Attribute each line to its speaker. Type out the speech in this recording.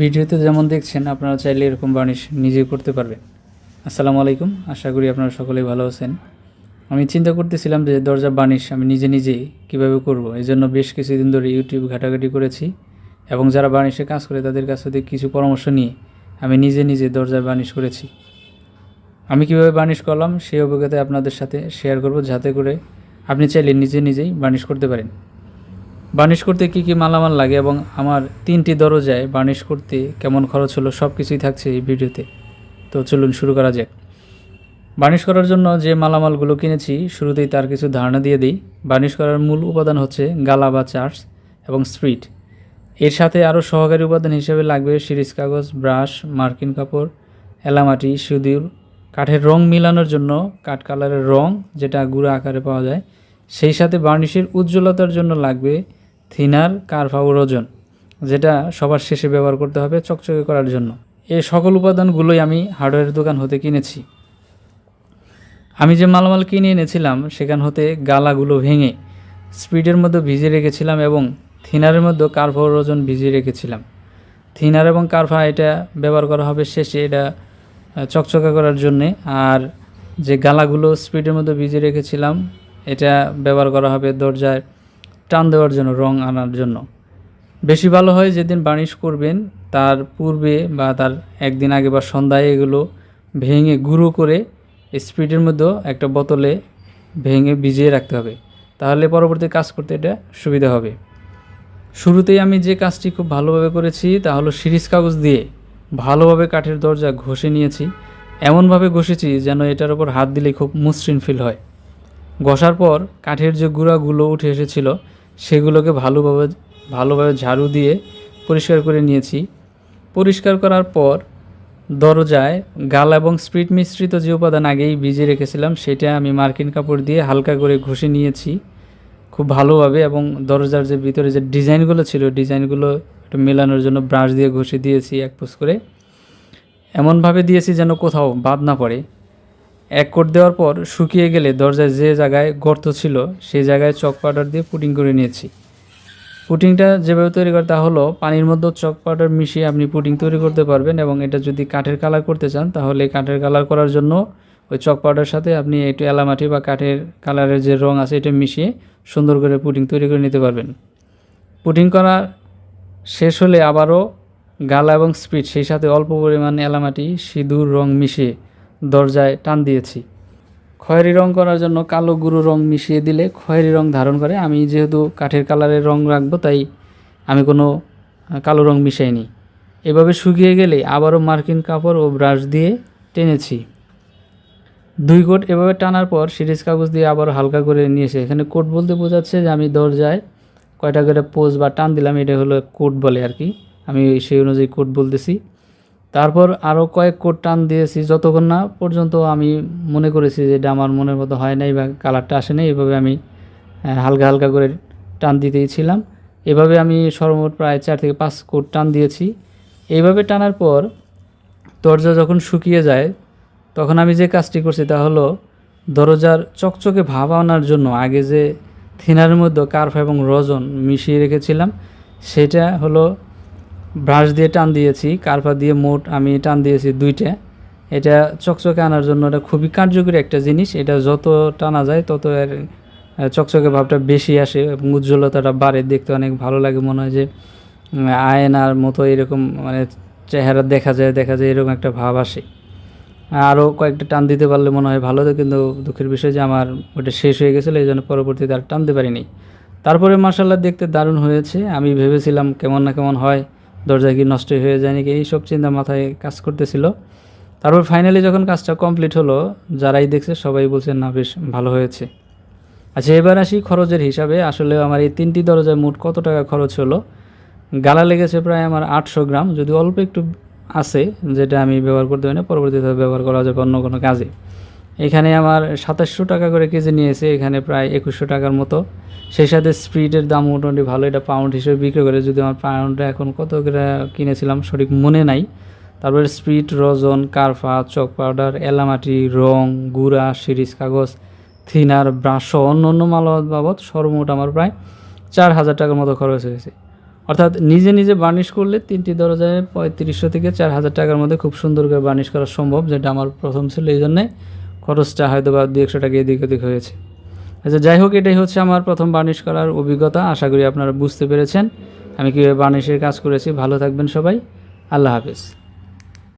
Speaker 1: ভিডিওতে যেমন দেখছেন, আপনারা চাইলে এরকম বার্নিশ নিজে করতে পারবেন। আসসালামু আলাইকুম, আশা করি আপনারা সকলেই ভালো আছেন। আমি চিন্তা করতেছিলাম যে দরজা বার্নিশ আমি নিজে নিজেই কীভাবে করব এই জন্য বেশ কিছুদিন ধরে ইউটিউব ঘাটাঘাটি করেছি এবং যারা বার্নিশে কাজ করে তাদের কাছ থেকে কিছু পরামর্শ নিয়ে আমি নিজে নিজে দরজায় বার্নিশ করেছি। আমি কীভাবে বার্নিশ করলাম, সেই অভিজ্ঞতা আপনাদের সাথে শেয়ার করব, যাতে করে আপনি চাইলে নিজে নিজেই বার্নিশ করতে পারেন। বার্নিশ করতে কী কী মালামাল লাগে এবং আমার তিনটি দরজায় বার্নিশ করতে কেমন খরচ হলো সব কিছুই থাকছে এই ভিডিওতে। তো চলুন শুরু করা যাক। বার্নিশ করার জন্য যে মালামালগুলো কিনেছি, শুরুতেই তার কিছু ধারণা দিয়ে দিই। বার্নিশ করার মূল উপাদান হচ্ছে গালা বা চার্জ এবং স্প্রিট। এর সাথে আরও সহকারী উপাদান হিসেবে লাগবে সিরিজ কাগজ, ব্রাশ, মার্কিন কাপড়, এলামাটি সুদিউর কাঠের রং মিলানোর জন্য কাঠ কালারের রং, যেটা গুঁড়া আকারে পাওয়া যায়। সেই সাথে বার্নিশের উজ্জ্বলতার জন্য লাগবে থিনার কার্ভা ও রোজন যেটা সবার শেষে ব্যবহার করতে হবে চকচকে করার জন্য। এই সকল উপাদানগুলোই আমি হার্ডওয়্যার দোকান হতে কিনেছি। আমি যে মালামাল কিনে এনেছিলাম, সেখান হতে গালাগুলো ভেঙে স্পিডের মধ্যে ভিজিয়ে রেখেছিলাম এবং থিনারের মধ্যে কার্ভা ও রোজন ভিজিয়ে রেখেছিলাম। থিনার এবং কার্ভা এটা ব্যবহার করা হবে শেষে, এটা চকচকা করার জন্যে। আর যে গালাগুলো স্পিডের মধ্যে ভিজিয়ে রেখেছিলাম, এটা ব্যবহার করা হবে দরজায় টান দেওয়ার জন্য, রং আনার জন্য। বেশি ভালো হয় যেদিন বার্নিশ করবেন, তার পূর্বে বা তার একদিন আগে বা সন্ধ্যায় এগুলো ভেঙে গুঁড়ো করে স্পিডের মধ্যেও একটা বোতলে ভেঙে ভিজিয়ে রাখতে হবে। তাহলে পরবর্তী কাজ করতে এটা সুবিধা হবে। শুরুতেই আমি যে কাজটি খুব ভালোভাবে করেছি তা হলো সিরিজ কাগজ দিয়ে ভালোভাবে কাঠের দরজা ঘষে নিয়েছি। এমনভাবে ঘষেছি যেন এটার ওপর হাত দিলে খুব মসৃণ ফিল হয়। ঘষার পর কাঠের যে গুঁড়াগুলো উঠে এসেছিল সেগুলোকে ভালোভাবে ভালোভাবে ঝাড়ু দিয়ে পরিষ্কার করে নিয়েছি। পরিষ্কার করার পর দরজায় গাল এবং স্পিড মিশ্রিত যে উপাদান আগেই ভিজিয়ে রেখেছিলাম, সেটা আমি মার্কিন কাপড় দিয়ে হালকা করে ঘষে নিয়েছি খুব ভালোভাবে এবং দরজার যে ভিতরে যে ডিজাইনগুলো ছিল, ডিজাইনগুলো একটু মেলানোর জন্য ব্রাশ দিয়ে ঘষে দিয়েছি এক পোস করে। এমনভাবে দিয়েছি যেন কোথাও বাদ না পড়ে। এক কোট দেওয়ার পর শুকিয়ে গেলে দরজায় যে জায়গায় গর্ত ছিল সেই জায়গায় চক পাউডার দিয়ে পুটিং করে নিয়েছি। পুটিংটা যেভাবে তৈরি করে, তা হলো পানির মধ্যে চক পাউডার মিশিয়ে আপনি পুটিং তৈরি করতে পারবেন এবং এটা যদি কাঠের কালার করতে চান, তাহলে কাঠের কালার করার জন্য ওই চক পাউডার সাথে আপনি একটু এলামাটি বা কাঠের কালারের যে রং আছে, এটা মিশিয়ে সুন্দর করে পুটিং তৈরি করে নিতে পারবেন। পুটিং করা শেষ হলে আবারও গালা এবং স্পিড, সেই সাথে অল্প পরিমাণ এলামাটি, সিঁদুর, রং মিশিয়ে দরজায় টান দিয়েছি। খয়েরি রং করার জন্য কালো গুঁড়ো রং মিশিয়ে দিলে খয়েরি রং ধারণ করে। আমি যেহেতু কাঠের কালারের রং রাখব, তাই আমি কোনো কালো রং মিশাইনি। এভাবে শুকিয়ে গেলে আবারও মার্কিন কাপড় ও ব্রাশ দিয়ে টেনেছি। দুই কোট এভাবে টানার পর সিরিজ কাগজ দিয়ে আবার হালকা করে নিয়ে এসে এখানে কোট বলতে বোঝাচ্ছে যে আমি দরজায় কয়টা করে পোজ বা টান দিলাম, এটা হলো কোট বলে আর কি। আমি সেই অনুযায়ী কোট বলতেছি। তারপর আরও কয়েক কোট টান দিয়েছি, যতক্ষণ না পর্যন্ত আমি মনে করেছি যে এটা আমার মনের মতো হয় নাই বা কালারটা আসে নাই, এভাবে আমি হালকা হালকা করে টান দিতেই ছিলাম। এভাবে আমি সর্বমোট প্রায় চার থেকে পাঁচ কোট টান দিয়েছি। এইভাবে টানার পর দরজা যখন শুকিয়ে যায়, তখন আমি যে কাজটি করছি তা হলো দরজার চকচকে ভাব আনার জন্য আগে যে থিনারের মধ্যে কার্ফ এবং রজন মিশিয়ে রেখেছিলাম, সেটা হলো ব্রাশ দিয়ে টান দিয়েছি কার্ফা দিয়ে মোট আমি টান দিয়েছি দুইটা। এটা চকচকে আনার জন্য এটা খুবই কার্যকরী একটা জিনিস। এটা যত টানা যায় তত এর চকচকে ভাবটা বেশি আসে এবং উজ্জ্বলতাটা বাড়ে। দেখতে অনেক ভালো লাগে, মনে হয় যে আয়নার মতো এরকম মানে চেহারা দেখা যায় দেখা যায় এরকম একটা ভাব আসে। আরও কয়েকটা টান দিতে পারলে মনে হয় ভালো হতো, কিন্তু দুঃখের বিষয় যে আমার ওটা শেষ হয়ে গেছিল, এই জন্য পরবর্তীতে আর টানতে পারিনি। তারপরে মার্শাল্লাহ দেখতে দারুণ হয়েছে। আমি ভেবেছিলাম কেমন না কেমন হয় দরজা কি নষ্ট হয়ে যায় নাকি এইসব চিন্তা মাথায় কাজ করতেছিল। তারপর ফাইনালি যখন কাজটা কমপ্লিট হলো, যারাই দেখছে সবাই বলছে, না বেশ, ভালো হয়েছে। আচ্ছা এবার আসি খরচের হিসাবে। আসলে আমার এই তিনটি দরজায় মোট কত টাকা খরচ হলো? গালা লেগেছে প্রায় আমার আটশো গ্রাম। যদি অল্প একটু আছে, যেটা আমি ব্যবহার করতে পারি না, পরবর্তীতে ব্যবহার করা যাবে অন্য কোনো কাজে। এখানে আমার সাতাশশো টাকা করে কেজি নিয়েছে, এখানে প্রায় একুশশো টাকার মতো। সেই সাথে স্প্রিটের দাম মোটামুটি ভালো, এটা পাউন্ড হিসেবে বিক্রি করে। যদি আমার পাউন্ডটা এখন কত করে কিনেছিলাম সঠিক মনে নাই। তারপরে স্প্রিট রজন, কারফা, চক পাউডার, এলামাটি, রং, গুড়া, সিরিজ, কাগজ, থিনার, ব্রাশ অন্য অন্য মাল বাবদ সর্বমোট আমার প্রায় চার হাজার টাকার মতো খরচ হয়েছে। অর্থাৎ নিজে নিজে বার্নিশ করলে তিনটি দরজায় পঁয়ত্রিশশো থেকে চার হাজার টাকার মধ্যে খুব সুন্দর করে বার্নিশ করা সম্ভব, যেটা আমার প্রথম ছিল এই জন্যে। খরচটা হয়তো বা দু একশো টাকা এদিক ওদিক হয়েছে। আচ্ছা যাই হোক, এটাই হচ্ছে আমার প্রথম বার্নিশ করার অভিজ্ঞতা। আশা করি আপনারা বুঝতে পেরেছেন। আমি কীভাবে বার্নিশের কাজ করেছি। ভালো থাকবেন সবাই। আল্লাহ হাফেজ।